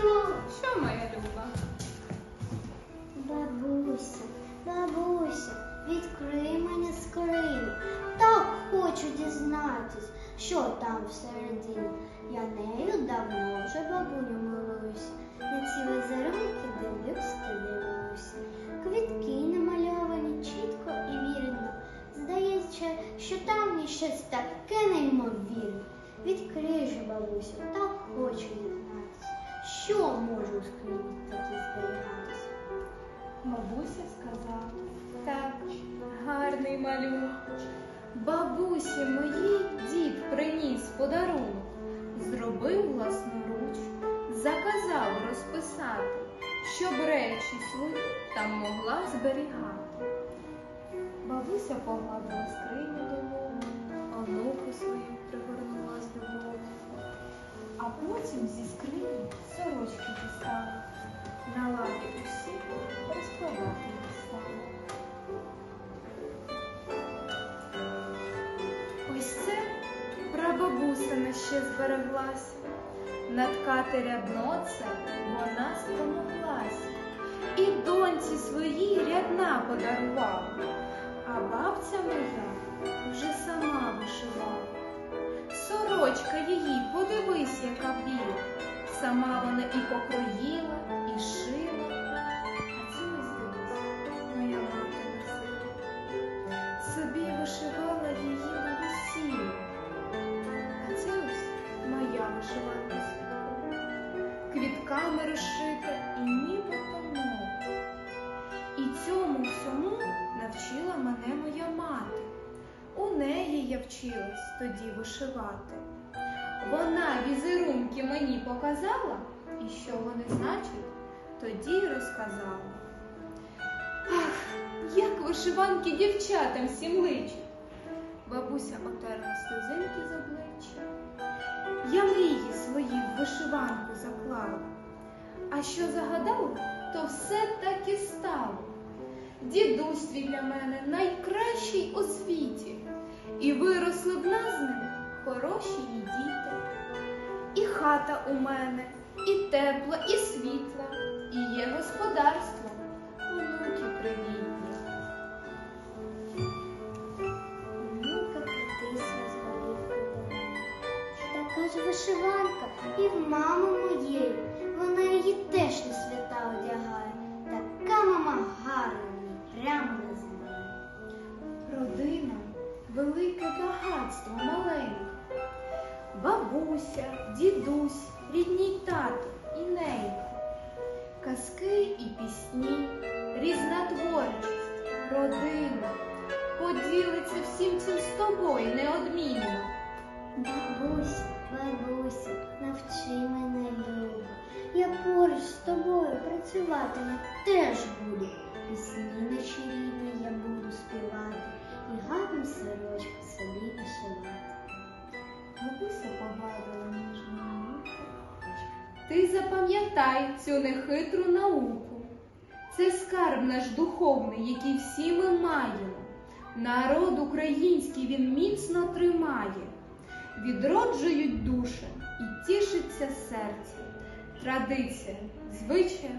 Що моя люба? Бабуся, бабуся, відкрий мені скриню. Так хочу дізнатись, що там всередині. Я нею давно вже бабуню милуюся. На ці візерунки дивлюсь та дивлюся. Квітки намальовані чітко і вірно. Здається, що там є щось таке неймовірне. Відкрий же, бабусю, так хочу дізнатись, що може у скрині такі зберігатися. Бабуся сказала. Так, гарний малюк. Бабусі моїй дід приніс подарунок, зробив власноруч, заказав розписати, щоб речі свої там могла зберігати. Бабуся погладила а потім зі скрині сорочки дістала, на лаві усі розкладати їх стала. Ось це прабабусина ще збереглася. Наткати рядно це вона спромоглася. І доньці своїй рядна подарувала. А бабця моя вже сама вишивала. Сорочка її, подивись. Сама вона і покроїла, і шила. А це ось дивись, моя мати носила. Собі вишивала її на весілля. А це ось моя вишиванка святкова. Квітками розшита і нібито нова. І цьому всьому навчила мене моя мати. У неї я вчилась тоді вишивати. Вона візерунки мені показала, і що вони значать, тоді й розказала. Ах, як вишиванки дівчатам всім личать. Бабуся отерла сльозинки з обличчя. Я мрії свої в вишиванку заклала. А що загадала, то все так і стало. Дідусь твій для мене найкращий у світі, і виросли в нас з ним хороші і діти. Хата у мене, і тепла, і світла, і є господарство, онуки привітні. Онука крутися з голівкою. Така ж вишиванка і в мами моєї. Вона її теж на свята одягає. Така мама гарна, прямо на землі. Родина велике багатство маленьке. Бабуся, дідусь, рідній тато і ненька. Казки і пісні, різна творчість, родина поділиться всім цим з тобою неодмінно. Бабуся, бабуся, навчи мене любо. Я поруч з тобою працюватиме теж буду. Пісні наші рідні я буду співати і гарну сорочку собі вишивати. Бабуся погладила ніжну. Ти запам'ятай цю нехитру науку. Це скарб наш духовний, який всі ми маємо. Народ український він міцно тримає, відроджують душі і тішиться серце. Традиція, звичай,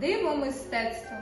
диво мистецтво